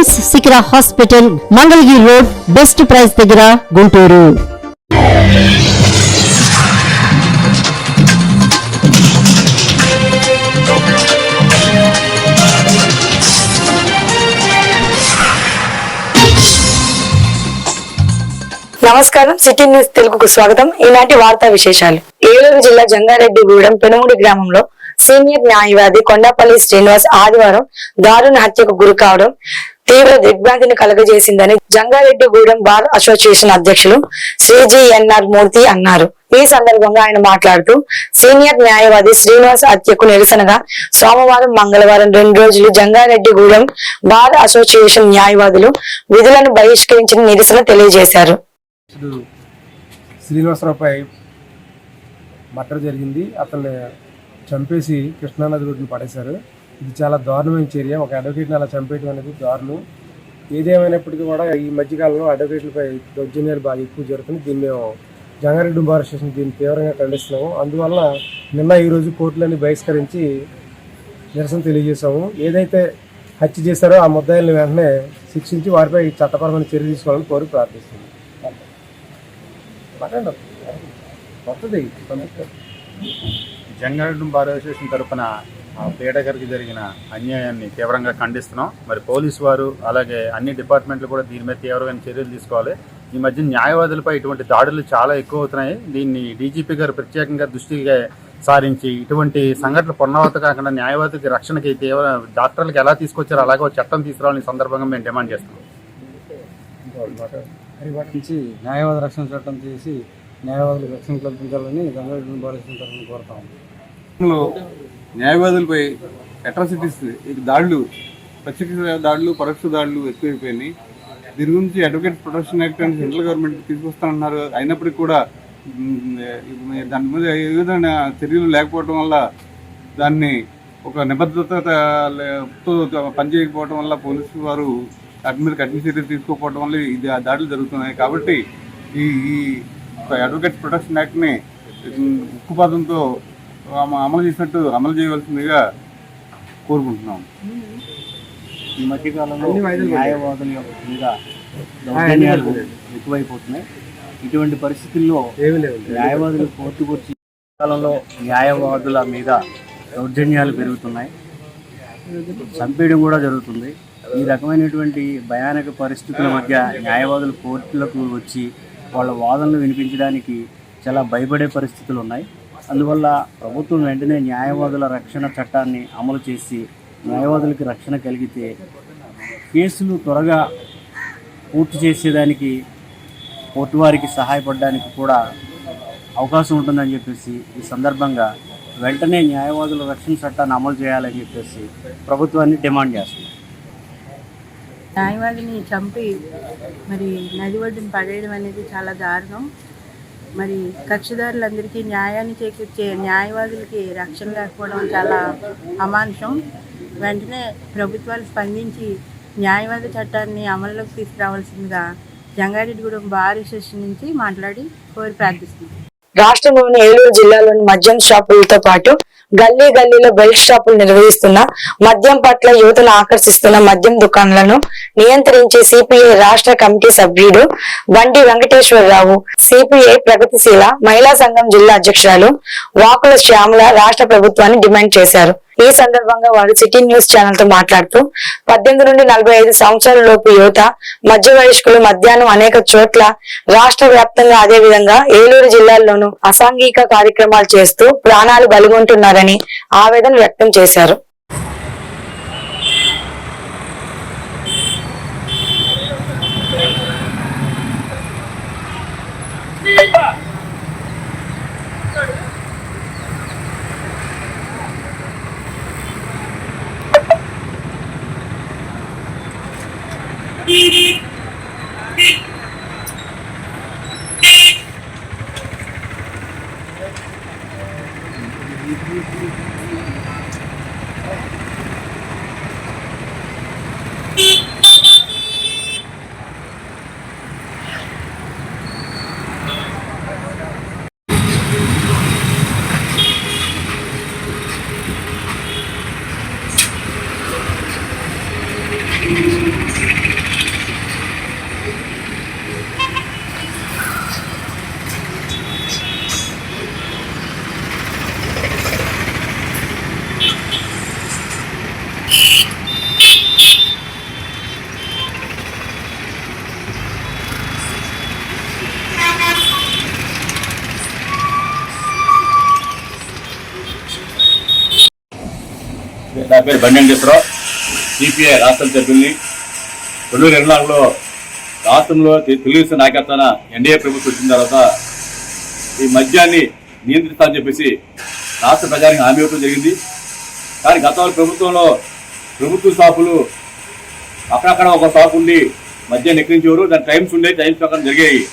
KIMS సికిరా hospital Mangalagiri road best price దగ్గర గుంటూరు. నమస్కారం city news తెలుగుకు స్వాగతం. ఈనాటి వార్తా విశేషాలు. ఏలూరు జిల్లా జంగారెడ్డిగూడెం పెనుముడి గ్రామంలో సీనియర్ న్యాయవాది కొండపల్లి శ్రీనివాస్ ఆదివారం దారుణ హత్యకు గురి కావడం తీవ్ర దిగ్భ్రాంతిని కలుగజేసిందని జంగారెడ్డిగూడెం బార్ అసోసియేషన్ అధ్యక్షులు శ్రీజీఎన్ఆర్ మూర్తి అన్నారు. ఈ సందర్భంగా ఆయన మాట్లాడుతూ సీనియర్ న్యాయవాది శ్రీనివాస్ హత్యకు నిరసనగా సోమవారం మంగళవారం రెండు రోజులు జంగారెడ్డిగూడెం బార్ అసోసియేషన్ న్యాయవాదులు విధులను బహిష్కరించిన నిరసన తెలియజేశారు. శ్రీనివాసరావుపై జరిగింది. అతన్ని చంపేసి కృష్ణానది రోడ్డును పడేశారు. ఇది చాలా దారుణమైన చర్య. ఒక అడ్వకేట్ని అలా చంపేయడం అనేది దారుణం. ఏదేమైనప్పటికీ కూడా ఈ మధ్యకాలంలో అడ్వకేట్లపై దౌర్జన్యాలు బాగా ఎక్కువ జరుగుతుంది. దీన్ని మేము జంగారెడ్డి బార్ స్టేషన్ దీన్ని తీవ్రంగా ఖండిస్తున్నాము. అందువల్ల నిన్న ఈరోజు కోర్టులని బహిష్కరించి నిరసన తెలియజేశాము. ఏదైతే హత్య చేశారో ఆ ముద్దాయిల్ని వెంటనే శిక్షించి వారిపై చట్టపరమైన చర్య తీసుకోవాలని కోరి ప్రార్థిస్తుంది కొత్తది. జంగారెడ్డి బార్ అసోసియేషన్ తరఫున పీడకరికి జరిగిన అన్యాయాన్ని తీవ్రంగా ఖండిస్తున్నాం. మరి పోలీసు వారు అలాగే అన్ని డిపార్ట్మెంట్లు కూడా దీని మీద తీవ్రమైన చర్యలు తీసుకోవాలి. ఈ మధ్య న్యాయవాదులపై ఇటువంటి దాడులు చాలా ఎక్కువ అవుతున్నాయి. దీన్ని డీజీపీ గారు ప్రత్యేకంగా దృష్టిగా సారించి ఇటువంటి సంఘటనలు పునరావృత కాకుండా న్యాయవాదికి రక్షణకి తీవ్ర డాక్టర్లకు ఎలా తీసుకొచ్చారో అలాగే ఒక చట్టం తీసుకురావాలని సందర్భంగా మేము డిమాండ్ చేస్తున్నాం. నుంచి న్యాయవాద రక్షణ చట్టం చేసి న్యాయవాదులకు రక్షణ కల్పించాలని గంగారెడ్డి బాలకృష్ణ తరఫున కోరుతాం లో న్యాయవాదులపై అట్రాసిటీస్ దాడులు ప్రత్యక్ష దాడులు పరోక్ష దాడులు ఎక్కువైపోయినాయి. దీని గురించి అడ్వకేట్ ప్రొటెక్షన్ యాక్ట్ అని సెంట్రల్ గవర్నమెంట్ తీసుకొస్తానన్నారు. అయినప్పటికీ కూడా దాని మీద ఏ విధమైన చర్యలు లేకపోవడం వల్ల దాన్ని ఒక నిబద్ధతతో పనిచేయకపోవడం వల్ల పోలీసు వారు వాటి మీద కఠిన చర్యలు తీసుకోకపోవడం వల్ల ఇది ఆ దాడులు జరుగుతున్నాయి. కాబట్టి ఈ ఈ అడ్వకేట్ ప్రొటెక్షన్ యాక్ట్ని ఉక్కుపాతంతో ఉక్కుపాదంతో అమలు చేసినట్టు అమలు చేయవలసిందిగా కోరుకుంటున్నాం. ఈ మధ్యకాలంలో న్యాయవాదుల మీద దౌర్జన్యాలు ఎక్కువైపోతున్నాయి. ఇటువంటి పరిస్థితుల్లో న్యాయవాదులు కోర్టుకు వచ్చి కాలంలో న్యాయవాదుల మీద దౌర్జన్యాలు పెరుగుతున్నాయి. చంపేయడం కూడా జరుగుతుంది. ఈ రకమైనటువంటి భయానక పరిస్థితుల మధ్య న్యాయవాదులు కోర్టులకు వచ్చి వాళ్ళ వాదనలు వినిపించడానికి చాలా భయపడే పరిస్థితులు ఉన్నాయి. అందువల్ల ప్రభుత్వం వెంటనే న్యాయవాదుల రక్షణ చట్టాన్ని అమలు చేసి న్యాయవాదులకి రక్షణ కలిగితే కేసులు త్వరగా పూర్తి చేసేదానికి కోర్టు వారికి సహాయపడడానికి కూడా అవకాశం ఉంటుందని చెప్పేసి ఈ సందర్భంగా వెంటనే న్యాయవాదుల రక్షణ చట్టాన్ని అమలు చేయాలని చెప్పేసి ప్రభుత్వాన్ని డిమాండ్ చేస్తుంది న్యాయవాదిని చంపి మరి నది ఒడ్డున పడేయడం అనేది చాలా దారుణం. మరి కక్షిదారులందరికీ న్యాయాన్ని చేకూర్చే న్యాయవాదులకి రక్షణ లేకపోవడం చాలా అమానుషం. వెంటనే ప్రభుత్వాలు స్పందించి న్యాయవాద చట్టాన్ని అమల్లోకి తీసుకురావాల్సిందిగా జంగారెడ్డిగూడెం బార్ అసోసియేషన్ నుంచి మాట్లాడి కోరి ప్రార్థిస్తున్నాం. రాష్ట్రంలోని ఏలూరు జిల్లాలోని మద్యం షాపులతో పాటు గల్లీ గల్లీలో బెల్ట్ షాపులు నిర్వహిస్తున్న మద్యం పట్ల యువతను ఆకర్షిస్తున్న మద్యం దుకాణాలను నియంత్రించే సిపిఐ రాష్ట్ర కమిటీ సభ్యుడు బండి వెంకటేశ్వరరావు సిపిఐ ప్రగతిశీల మహిళా సంఘం జిల్లా అధ్యక్షురాలు వాకుల శ్యామల రాష్ట్ర ప్రభుత్వాన్ని డిమాండ్ చేశారు. ఈ సందర్భంగా వారు సిటీ న్యూస్ ఛానల్తో మాట్లాడుతూ పద్దెనిమిది నుండి నలభై ఐదు సంవత్సరాల లోపు యువత మధ్య వయస్కులు మధ్యాహ్నం అనేక చోట్ల రాష్ట్ర వ్యాప్తంగా అదే విధంగా ఏలూరు జిల్లాల్లోనూ అసాంఘిక కార్యక్రమాలు చేస్తూ ప్రాణాలు అని ఆవేదన వ్యక్తం చేశారు Beep. Thank you. నా పేరు బండి వెంకటేశ్వరరావు సిపిఐ రాష్ట్ర సభ్యుల్ని రెండు వేల ఇరవై నాలుగులో రాష్ట్రంలో తెలుగుదేశం నాయకత్వాన ఎన్డీఏ ప్రభుత్వం వచ్చిన తర్వాత ఈ మద్యాన్ని నియంత్రిస్తామని చెప్పేసి రాష్ట్ర ప్రజానికి హామీ ఇవ్వడం జరిగింది. కానీ గతంలో ప్రభుత్వంలో ప్రభుత్వ షాపులు అక్కడక్కడ ఒక షాపు ఉండి మద్యాన్ని ఎక్కించేవారు దాని టైమ్స్ ఉండే టైమ్స్ ప్రకారం జరిగాయి.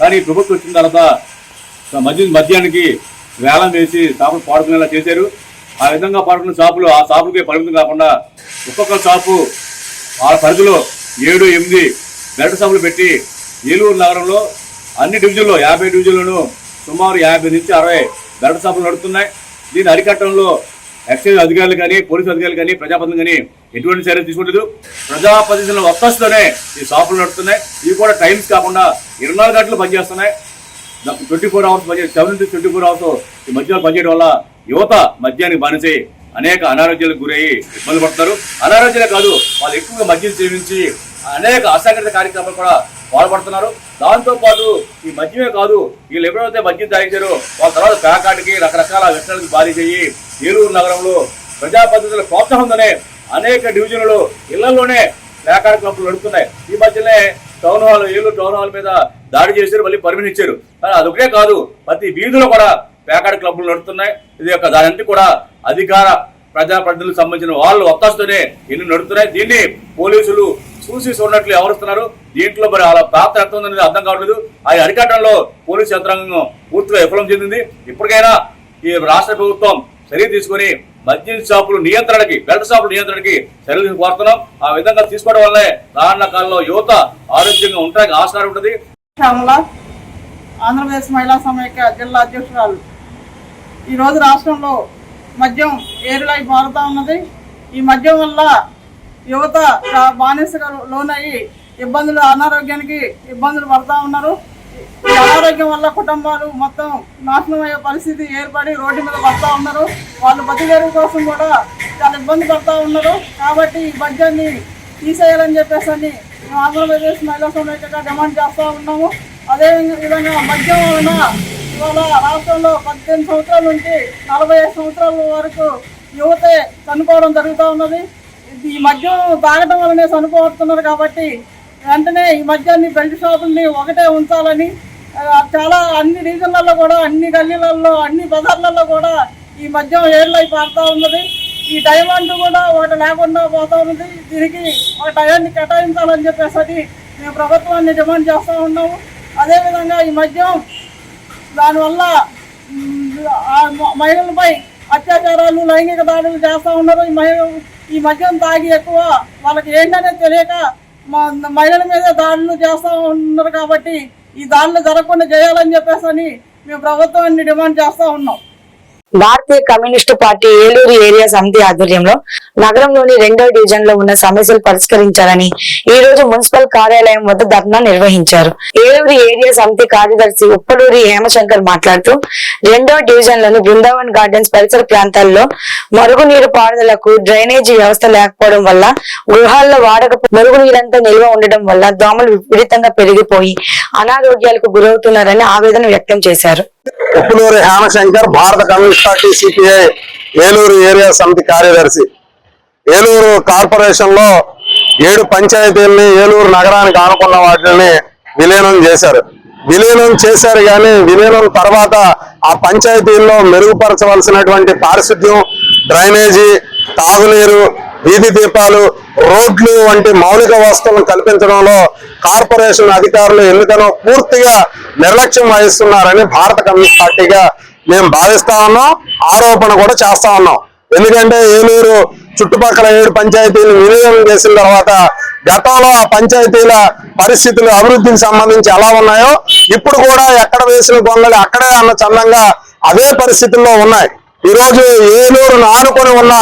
కానీ ప్రభుత్వం వచ్చిన తర్వాత మద్య మద్యానికి వేలం వేసి షాపులు పాడుకునేలా చేశారు. ఆ విధంగా పాడుకున్న షాపులు ఆ షాపులకే పరిమితం కాకుండా ఒక్కొక్క షాపు వాళ్ళ పరిధిలో ఏడు ఎనిమిది బెల్ట్ షాపులు పెట్టి ఏలూరు నగరంలో అన్ని డివిజన్లో యాభై డివిజన్లను సుమారు యాభై నుంచి అరవై బెల్ట్ షాపులు నడుస్తున్నాయి దీని అరికట్టడంలో ఎక్సైజ్ అధికారులు కానీ పోలీసు అధికారులు కానీ ప్రజాపతి కానీ ఎటువంటి చర్యలు తీసుకుంటలేదు ప్రజాప్రతినిధుల ఒక్కస్తోనే ఈ షాపులు నడుస్తున్నాయి ఇవి కూడా టైమ్స్ కాకుండా ఇరవై నాలుగు గంటలు పనిచేస్తున్నాయి. Twenty four hours పనిచే seven to twenty four hours ఈ మధ్యలో పనిచేయడం వల్ల యువత మద్యానికి బానిసై అనేక అనారోగ్యాలకు గురయ్యి ఇబ్బంది పడుతున్నారు. అనారోగ్యాలే కాదు వాళ్ళు ఎక్కువగా మద్యం సేవించి అనేక అసంఘటిత కార్యక్రమాలు కూడా పాల్పడుతున్నారు. దాంతోపాటు ఈ మద్యమే కాదు వీళ్ళు ఎప్పుడైతే మద్యం తాగించారో వాళ్ళ తర్వాత ప్యాకాటికి రకరకాల వ్యసనాలకు బారీ చేయి ఏలూరు నగరంలో ప్రజాప్రతినిధుల ప్రోత్సాహంతోనే అనేక డివిజన్లలో ఇళ్ళలోనే ప్యాకాట్ క్లబ్లు నడుపుతున్నాయి. ఈ మధ్యనే town hall Eluru town hall మీద దాడి చేశారు మళ్ళీ పర్మిషన్ ఇచ్చారు. కానీ అదొకటే కాదు ప్రతి వీధిలో కూడా పేకాడ క్లబ్లు నడుస్తున్నాయి ఇది యొక్క దానంతా కూడా అధికార ప్రజాప్రతినిధులకు సంబంధించిన వాళ్ళు ఒత్తాస్తోనే ఎన్ని నడుస్తున్నాయి దీన్ని పోలీసులు చూసి చూడనట్లు ఎవరుస్తున్నారు దీంట్లో మరి వాళ్ళ పాత్ర ఎంత ఉందనేది అర్థం కావట్లేదు. ఆ అరికట్టడంలో పోలీసు యంత్రాంగం పూర్తిగా విఫలం చెందింది. ఇప్పటికైనా ఈ రాష్ట్ర ప్రభుత్వం చర్య తీసుకొని మద్యం షాపులు నియంత్రణకి బెల్ట్ షాపుల నియంత్రణకి చర్యలు కోరుతున్నాం. ఆ విధంగా తీసుకోవడం వల్లే రానున్న కాలంలో యువత ఆరోగ్యంగా ఉండడానికి ఆస్కారం ఉంటుంది. ఆంధ్రప్రదేశ్ మహిళా సమైక్య జిల్లా అధ్యక్షురాలు ఈరోజు రాష్ట్రంలో మద్యం ఏరులై మారుతా ఉన్నది. ఈ మద్యం వల్ల యువత బానిసగా లోనయ్యి ఇబ్బందులు అనారోగ్యానికి ఇబ్బందులు పడతా ఉన్నారు. ఈ అనారోగ్యం వల్ల కుటుంబాలు మొత్తం నాశనం అయ్యే పరిస్థితి ఏర్పడి రోడ్డు మీద పడతా ఉన్నారు. వాళ్ళు బతికేరు కోసం కూడా చాలా ఇబ్బంది పడతా ఉన్నారు. కాబట్టి ఈ మద్యాన్ని తీసేయాలని చెప్పేసి అని మేము ఆంధ్రప్రదేశ్ మహిళా సమైక్యగా డిమాండ్ చేస్తూ ఉన్నాము. అదే విధంగా మద్యం వలన మన రాష్ట్రంలో పద్దెనిమిది సంవత్సరాల నుంచి నలభై ఐదు సంవత్సరాల వరకు యువతే చనిపోవడం జరుగుతూ ఉన్నది. ఈ మద్యం తాగడం వల్లనే చనిపోతున్నారు కాబట్టి వెంటనే ఈ మద్యాన్ని బెల్ట్ షాపుల్ని ఒకటే ఉంచాలని చాలా అన్ని రీజన్లలో కూడా అన్ని గల్లీలలో అన్ని బజార్లలో కూడా ఈ మద్యం ఏర్లై పారుతూ ఉన్నది. ఈ టైం అంటూ కూడా ఒకటి లేకుండా పోతూ ఉన్నది. దీనికి ఒక టయాన్ని కేటాయించాలని చెప్పేసి మేము ప్రభుత్వాన్ని డిమాండ్ చేస్తూ ఉన్నాము. అదేవిధంగా ఈ మద్యం దానివల్ల మహిళలపై అత్యాచారాలు లైంగిక దాడులు చేస్తూ ఉన్నారు. ఈ మహిళ ఈ మద్యం తాగి ఎక్కువ వాళ్ళకి ఏంటనేది తెలియక మహిళల మీద దాడులు చేస్తూ ఉన్నారు కాబట్టి ఈ దాడులు జరగకుండా చేయాలని చెప్పేసి అని మేము ప్రభుత్వాన్ని డిమాండ్ చేస్తూ ఉన్నాం. భారతీయ కమ్యూనిస్టు పార్టీ ఏలూరు ఏరియా సమితి ఆధ్వర్యంలో నగరంలోని రెండో డివిజన్లో ఉన్న సమస్యలు పరిష్కరించాలని ఈ రోజు మున్సిపల్ కార్యాలయం వద్ద ధర్నా నిర్వహించారు. ఏలూరు ఏరియా సమితి కార్యదర్శి ఉప్పలూరి హేమశంకర్ మాట్లాడుతూ రెండో డివిజన్లోని బృందావన్ గార్డెన్స్ పరిసర ప్రాంతాల్లో మరుగునీరు పారుదలకు డ్రైనేజీ వ్యవస్థ లేకపోవడం వల్ల గృహాల్లో వాడక మరుగునీరంతా నిల్వ ఉండడం వల్ల దోమలు విపరీతంగా పెరిగిపోయి అనారోగ్యాలకు గురవుతున్నారని ఆవేదన వ్యక్తం చేశారు. ఉప్పులూరి హేమశంకర్ భారత communist party CPI Eluru area సమితి కార్యదర్శి. ఏలూరు కార్పొరేషన్లో ఏడు పంచాయతీల్ని ఏలూరు నగరానికి ఆనుకున్న వాటిని విలీనం చేశారు. విలీనం చేశారు కానీ విలీనం తర్వాత ఆ పంచాయతీల్లో మెరుగుపరచవలసినటువంటి పారిశుద్ధ్యం డ్రైనేజీ తాగునీరు వీధి దీపాలు రోడ్లు వంటి మౌలిక వస్తువులను కల్పించడంలో కార్పొరేషన్ అధికారులు ఎందుకనో పూర్తిగా నిర్లక్ష్యం వహిస్తున్నారని భారత కమ్యూనిస్ట్ పార్టీగా మేము భావిస్తా ఉన్నాం. ఆరోపణ కూడా చేస్తా ఉన్నాం. ఎందుకంటే ఏలూరు చుట్టుపక్కల ఏడు పంచాయతీలు వినియోగం చేసిన తర్వాత గతంలో ఆ పంచాయతీల పరిస్థితులు అభివృద్ధికి సంబంధించి ఎలా ఉన్నాయో ఇప్పుడు కూడా ఎక్కడ వేసిన గొంగళి అక్కడే అన్న చందంగా అదే పరిస్థితుల్లో ఉన్నాయి. ఈరోజు ఏలూరును ఆనుకొని ఉన్న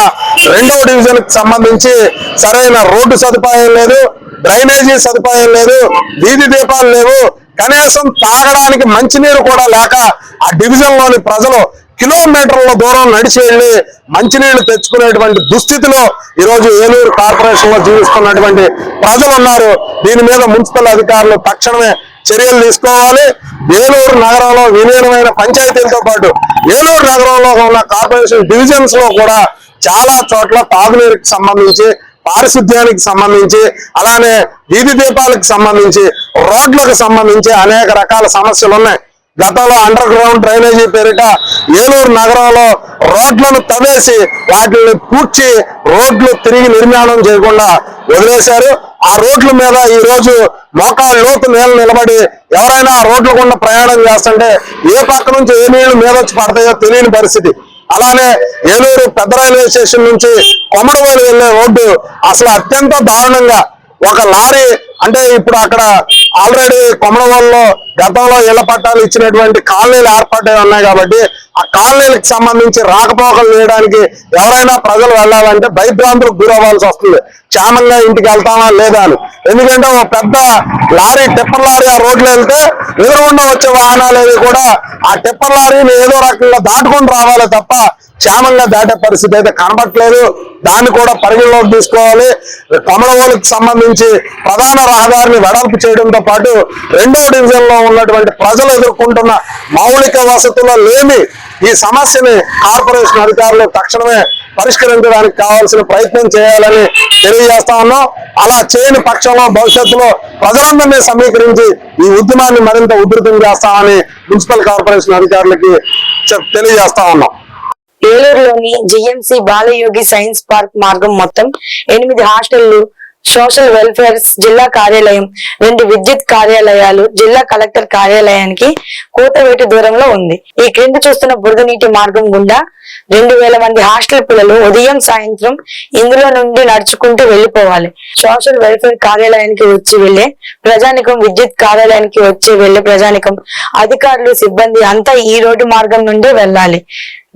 రెండవ డివిజన్కి సంబంధించి సరైన రోడ్డు సదుపాయం లేదు డ్రైనేజీ సదుపాయం లేదు వీధి దీపాలు లేవు. కనీసం తాగడానికి మంచినీరు కూడా లేక ఆ డివిజన్లోని ప్రజలు కిలోమీటర్ల దూరం నడిచి వెళ్ళి మంచినీళ్ళు తెచ్చుకునేటువంటి దుస్థితిలో ఈ రోజు ఏలూరు కార్పొరేషన్లో జీవిస్తున్నటువంటి ప్రజలు ఉన్నారు. దీని మీద మున్సిపల్ అధికారులు తక్షణమే చర్యలు తీసుకోవాలి. ఏలూరు నగరంలో విలీనమైన పంచాయతీలతో పాటు ఏలూరు నగరంలో ఉన్న కార్పొరేషన్ డివిజన్స్లో కూడా చాలా చోట్ల తాగునీరుకి సంబంధించి పారిశుద్ధ్యానికి సంబంధించి అలానే వీధి దీపాలకు సంబంధించి రోడ్లకు సంబంధించి అనేక రకాల సమస్యలు ఉన్నాయి. గతంలో అండర్ గ్రౌండ్ డ్రైనేజీ పేరిట ఏలూరు నగరంలో రోడ్లను తవ్వేసి వాటిని పూడ్చి రోడ్లు తిరిగి నిర్మాణం చేయకుండా వదిలేశారు. ఆ రోడ్ల మీద ఈ రోజు మోకాళ్ళ లోతు నేల నిలబడి ఎవరైనా ఆ రోడ్ల గుండా ప్రయాణం చేస్తుంటే ఏ పక్క నుంచి ఏ నీళ్ళు మీద వచ్చి పడతాయో తెలియని పరిస్థితి. అలానే ఏలూరు పెద్ద రైల్వే స్టేషన్ నుంచి కొమరవేలు వెళ్ళే రోడ్డు అసలు అత్యంత దారుణంగా ఒక లారీ అంటే ఇప్పుడు అక్కడ ఆల్రెడీ కొమరవల్లో గతంలో ఇళ్ళ పట్టాలు ఇచ్చినటువంటి కాలనీలు ఏర్పాటై ఉన్నాయి కాబట్టి ఆ కాలనీలకు సంబంధించి రాకపోకలు చేయడానికి ఎవరైనా ప్రజలు వెళ్ళాలంటే భయభ్రాంతులకు గురవ్వాల్సి వస్తుంది. క్షేమంగా ఇంటికి వెళ్తామా లేదా అని. ఎందుకంటే ఒక పెద్ద లారీ టిప్పర్ లారీ ఆ రోడ్లో వెళ్తే ఎదురుగుండా వచ్చే వాహనాలు కూడా ఆ టిప్పర్ లారీని ఏదో రకంగా దాటుకొని రావాలి తప్ప క్షేమంగా దాటే పరిస్థితి అయితే కనబట్లేదు దాన్ని కూడా పరిగణలోకి తీసుకోవాలి. కమలవోలుకి సంబంధించి ప్రధాన రహదారిని వెడల్పు చేయడంతో పాటు రెండో డివిజన్లో ఉన్నటువంటి ప్రజలు ఎదుర్కొంటున్న మౌలిక వసతుల లేమి ఈ సమస్యని కార్పొరేషన్ అధికారులు తక్షణమే పరిష్కరించడానికి కావాల్సిన ప్రయత్నం చేయాలని తెలియజేస్తా ఉన్నాం. అలా చేయని పక్షంలో భవిష్యత్తులో ప్రజలందరినీ సమీకరించి ఈ ఉద్యమాన్ని మరింత ఉధృతం చేస్తామని మున్సిపల్ కార్పొరేషన్ అధికారులకి తెలియజేస్తా ఉన్నాం. ఏలూరులోని జిఎంసి బాలయోగి సైన్స్ పార్క్ మార్గం మొత్తం ఎనిమిది హాస్టళ్ళు సోషల్ వెల్ఫేర్ జిల్లా కార్యాలయం రెండు విద్యుత్ కార్యాలయాలు జిల్లా కలెక్టర్ కార్యాలయానికి కూతవేటు దూరంలో ఉంది. ఈ క్రింద చూస్తున్న బురద నీటి మార్గం గుండా రెండు వేల మంది హాస్టల్ పిల్లలు ఉదయం సాయంత్రం ఇందులో నుండి నడుచుకుంటూ వెళ్ళిపోవాలి సోషల్ వెల్ఫేర్ కార్యాలయానికి వచ్చి వెళ్ళే ప్రజానికం విద్యుత్ కార్యాలయానికి వచ్చి వెళ్ళే ప్రజానికం అధికారులు సిబ్బంది అంతా ఈ రోడ్డు మార్గం నుండి వెళ్ళాలి.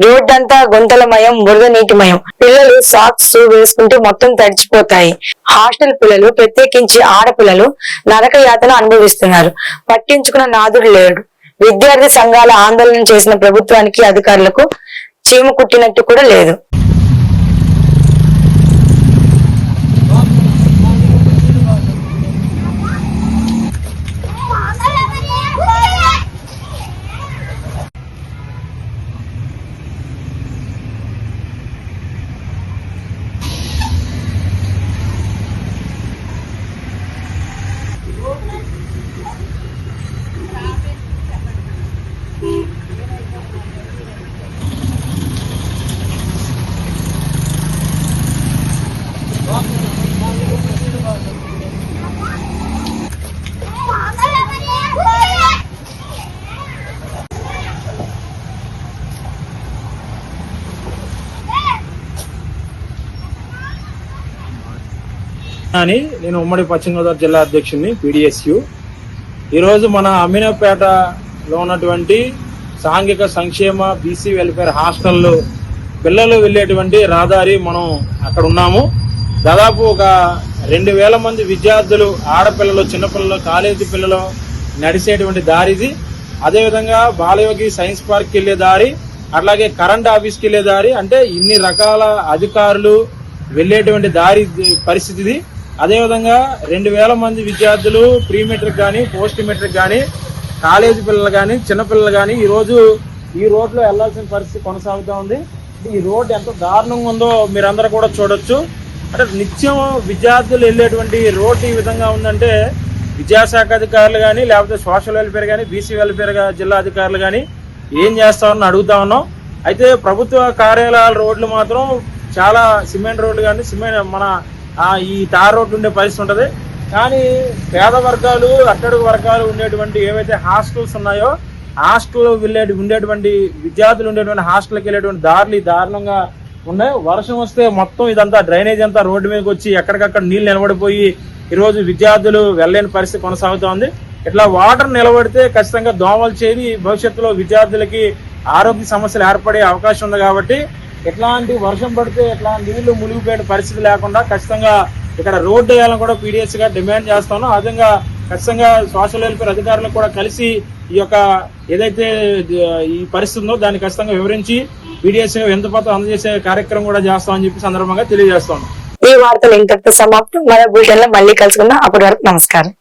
రోడ్డంతా గుంతలమయం బురద నీటిమయం. పిల్లలు సాక్స్ వేసుకుంటూ వేసుకుంటే మొత్తం తడిచిపోతాయి. హాస్టల్ పిల్లలు ప్రత్యేకించి ఆడపిల్లలు నరక యాతన అనుభవిస్తున్నారు. పట్టించుకున్న నాదుడు లేడు. విద్యార్థి సంఘాల ఆందోళన చేసిన ప్రభుత్వానికి అధికారులకు చీమ కుట్టినట్టు కూడా లేదు. అని నేను ఉమ్మడి పశ్చిమ గోదావరి జిల్లా అధ్యక్షుడిని పీడిఎస్యు. ఈరోజు మన అమీనాపేటలో ఉన్నటువంటి సాంఘిక సంక్షేమ బీసీ వెల్ఫేర్ హాస్టల్లో పిల్లలు వెళ్ళేటువంటి రహదారి మనం అక్కడ ఉన్నాము. దాదాపు ఒక రెండు వేల మంది విద్యార్థులు ఆడపిల్లలు చిన్నపిల్లలు కాలేజీ పిల్లలు నడిచేటువంటి దారి ఇది. అదేవిధంగా బాలయోగి సైన్స్ పార్క్కి వెళ్ళే దారి అట్లాగే కరెంట్ ఆఫీస్కి వెళ్ళే దారి. అంటే ఇన్ని రకాల అధికారులు వెళ్ళేటువంటి దారి పరిస్థితిది పరిస్థితి ఇది. అదేవిధంగా రెండు వేల మంది విద్యార్థులు ప్రీ మెట్రిక్ కానీ పోస్ట్ మెట్రిక్ కానీ కాలేజీ పిల్లలు కానీ చిన్నపిల్లలు కానీ ఈరోజు ఈ రోడ్లో వెళ్ళాల్సిన పరిస్థితి కొనసాగుతూ ఉంది. ఈ రోడ్ ఎంత దారుణంగా ఉందో మీరందరూ కూడా చూడొచ్చు. అంటే నిత్యం విద్యార్థులు వెళ్ళేటువంటి రోడ్డు ఈ విధంగా ఉందంటే విద్యాశాఖ అధికారులు కానీ లేకపోతే సోషల్ వెల్ఫేర్ కానీ బీసీ వెల్ఫేర్ జిల్లా అధికారులు కానీ ఏం చేస్తామని అడుగుతా ఉన్నాం. అయితే ప్రభుత్వ కార్యాలయాల రోడ్లు మాత్రం చాలా సిమెంట్ రోడ్లు కానీ సిమెంట్ మన ఈ తార్ రోడ్డు ఉండే పరిస్థితి ఉంటుంది. కానీ పేద వర్గాలు అట్టడుగు వర్గాలు ఉండేటువంటి ఏవైతే హాస్టల్స్ ఉన్నాయో హాస్టల్ వెళ్ళే ఉండేటువంటి విద్యార్థులు ఉండేటువంటి హాస్టల్కి వెళ్ళేటువంటి దారులు దారుణంగా ఉన్నాయి. వర్షం వస్తే మొత్తం ఇదంతా డ్రైనేజ్ అంతా రోడ్డు మీదకి వచ్చి ఎక్కడికక్కడ నీళ్ళు నిలబడిపోయి ఈరోజు విద్యార్థులు వెళ్ళలేని పరిస్థితి కొనసాగుతోంది ఇట్లా వాటర్ నిలబడితే ఖచ్చితంగా దోమలు చేరి భవిష్యత్తులో విద్యార్థులకి ఆరోగ్య సమస్యలు ఏర్పడే అవకాశం ఉంది కాబట్టి ఎట్లాంటి వర్షం పడితే ఎట్లా నీళ్ళు మునిగిపోయే పరిస్థితి లేకుండా ఖచ్చితంగా ఇక్కడ రోడ్డు వేయాలని కూడా పీడిఎస్గా డిమాండ్ చేస్తాను. ఆ విధంగా ఖచ్చితంగా సోషల్ వెల్ఫేర్ అధికారులకు కూడా కలిసి ఈ యొక్క ఏదైతే ఈ పరిస్థితి ఉందో దాన్ని ఖచ్చితంగా వివరించి పీడిఎస్ ఎంత పత్రం అందజేసే కార్యక్రమం కూడా చేస్తామని చెప్పి సందర్భంగా తెలియజేస్తాను. ఈ వార్తలు ఇంతటితో సమాప్తం. మరో బులెటిన్లో మళ్ళీ కలుసుకుందాం. అప్పటి వరకు నమస్కారం.